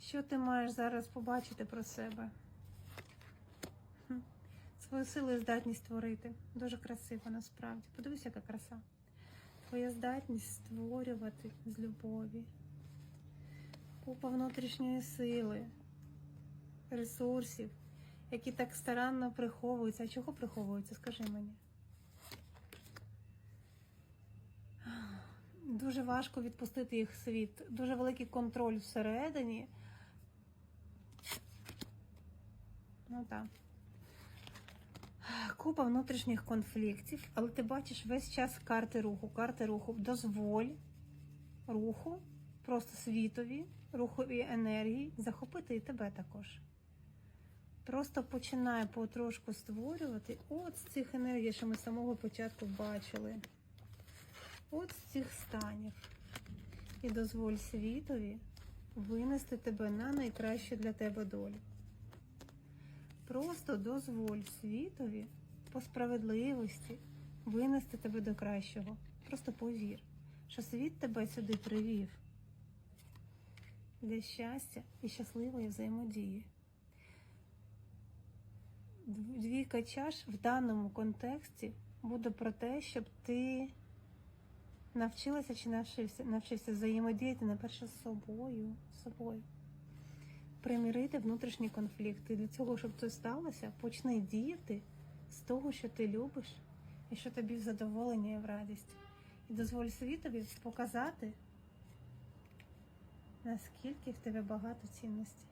Що ти маєш зараз побачити про себе? Свою силу і здатність створити. Дуже красиво насправді. Подивись, яка краса. Твоя здатність створювати з любові. Купа внутрішньої сили, ресурсів, які так старанно приховуються. А чого приховуються? Скажи мені. Дуже важко відпустити їх в світ. Дуже великий контроль всередині. Ну так. Купа внутрішніх конфліктів, але ти бачиш весь час карти руху. Карти руху. Дозволь руху, просто світові, рухові енергії, захопити і тебе також. Просто починай потрошку створювати от з цих енергій, що ми з самого початку бачили. От з цих станів. І дозволь світові винести тебе на найкращу для тебе долю. Просто дозволь світові по справедливості винести тебе до кращого. Просто повір, що світ тебе сюди привів для щастя і щасливої взаємодії. Дв- Двійка чаш в даному контексті буде про те, щоб ти навчилася чи навчився, навчився взаємодіяти найперше з собою, з собою. Примирити внутрішні конфлікти. Для цього, щоб це сталося, почни діяти з того, що ти любиш, і що тобі в задоволення і в радість. І дозволь світові показати, наскільки в тебе багато цінностей.